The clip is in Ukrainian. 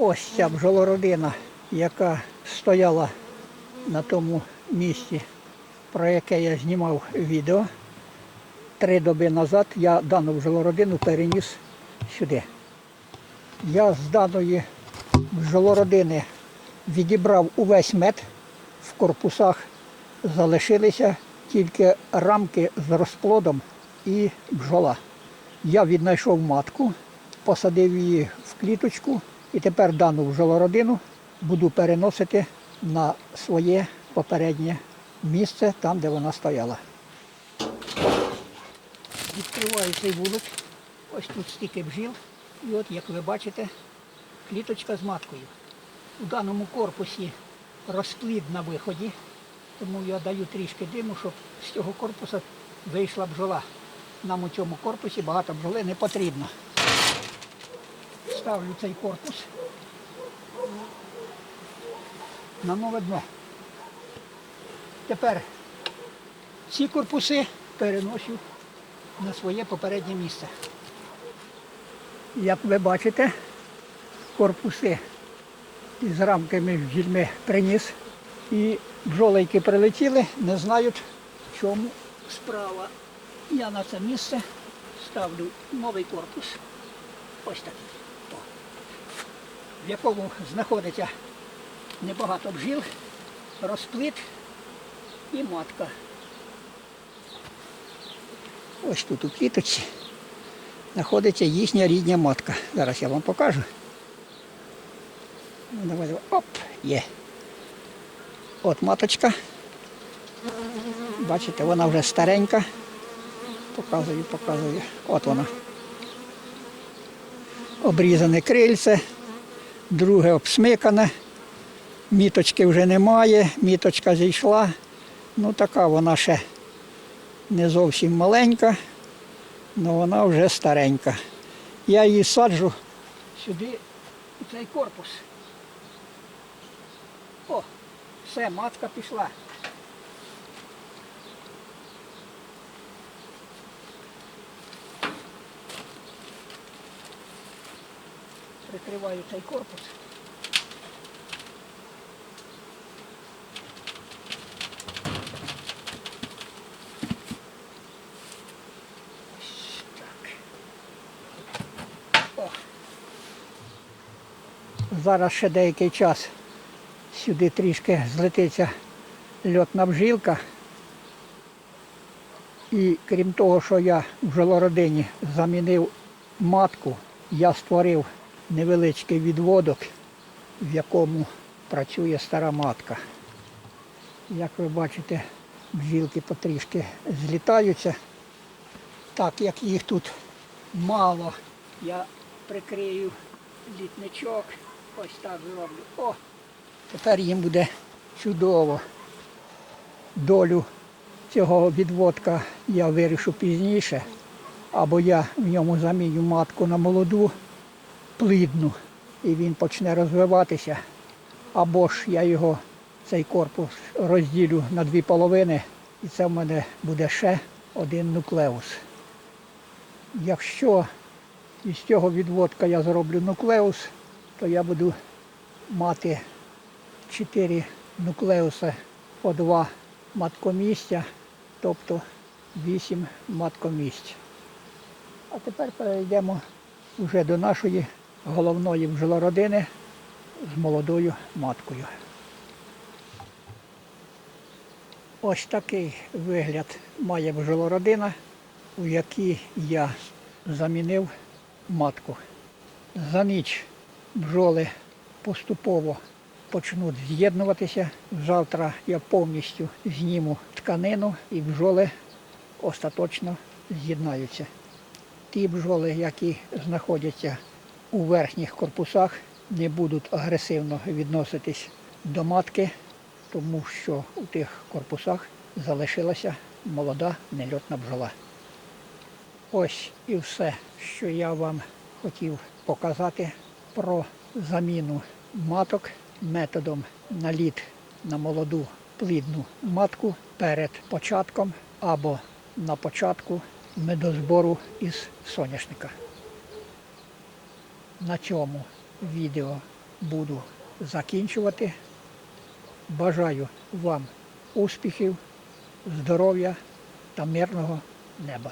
Ось ця бджолородина, яка стояла на тому місці, про яке я знімав відео. Три доби назад я дану бджолородину переніс сюди. Я з даної бджолородини відібрав увесь мед. В корпусах залишилися тільки рамки з розплодом і бджола. Я віднайшов матку, посадив її в кліточку і тепер дану бджолородину буду переносити на своє попереднє місце, там, де вона стояла. Відкриваю цей вулик. Ось тут стільки бджіл. І от, як ви бачите, кліточка з маткою. У даному корпусі розплід на виході, тому я даю трішки диму, щоб з цього корпусу вийшла бджола. Нам у цьому корпусі багато бджоли не потрібно. Ставлю цей корпус на нове дно. Тепер ці корпуси переношу на своє попереднє місце. Як ви бачите, корпуси із рамками бджільми приніс. І бджоли, які прилетіли, не знають, в чому справа. Я на це місце ставлю новий корпус. Ось такий. В якому знаходиться небагато бджіл, розплит і матка. Ось тут у кліточці знаходиться їхня рідня матка. Зараз я вам покажу. Ну, давай. Оп, є. От маточка. Бачите, вона вже старенька. Показую, показую. От вона. Обрізане крильце, друге обсмикане. Міточки вже немає, міточка зійшла. Ну така вона ще не зовсім маленька, але вона вже старенька. Я її саджу сюди, у цей корпус. О, все, матка пішла. Прикриваю цей корпус. Зараз ще деякий час сюди трішки злетиться льотна бжилка. І крім того, що я в жилородині замінив матку, я створив невеличкий відводок, в якому працює стара матка. Як ви бачите, бджілки потрішки злітаються. Так як їх тут мало, я прикрию літничок. Ось так зроблю. О! Тепер їм буде чудово. Долю цього відводка я вирішу пізніше. Або я в ньому заміню матку на молоду, плідну, і він почне розвиватися. Або ж я його, цей корпус, розділю на дві половини, і це в мене буде ще один нуклеус. Якщо із цього відводка я зроблю нуклеус, то я буду мати 4 нуклеуси по 2 маткомістя, тобто 8 маткомість. А тепер перейдемо вже до нашої головної бджолородини з молодою маткою. Ось такий вигляд має бджолородина, у якій я замінив матку. За ніч бджоли поступово почнуть з'єднуватися. Завтра я повністю зніму тканину і бджоли остаточно з'єднаються. Ті бджоли, які знаходяться у верхніх корпусах, не будуть агресивно відноситись до матки, тому що у тих корпусах залишилася молода нельотна бджола. Ось і все, що я вам хотів показати про заміну маток методом наліт на молоду плідну матку перед початком або на початку медозбору із соняшника. На цьому відео буду закінчувати. Бажаю вам успіхів, здоров'я та мирного неба.